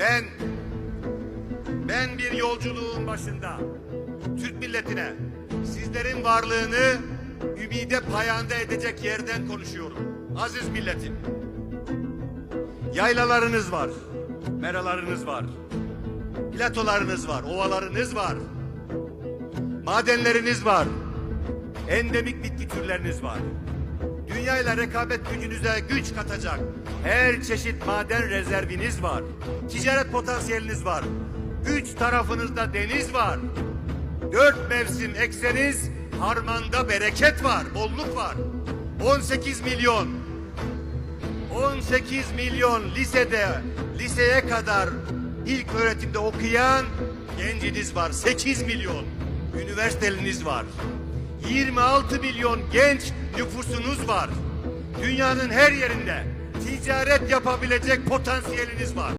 Ben ben bir yolculuğun başında Türk milletine sizlerin varlığını ümide payanda edecek yerden konuşuyorum. Aziz milletim. Yaylalarınız var, meralarınız var, platolarınız var, ovalarınız var, madenleriniz var, endemik bitki türleriniz var. Dünyayla rekabet gücünüze güç katacak her çeşit maden rezerviniz var. Ticaret potansiyeliniz var. Üç tarafınızda deniz var. Dört mevsim ekseniz harmanda bereket var, bolluk var. 18 milyon 18 milyon lisede, liseye kadar ilk öğretimde okuyan genciniz var. 8 milyon üniversiteliniz var. 26 milyon genç nüfusunuz var. Dünyanın her yerinde ticaret yapabilecek potansiyeliniz var.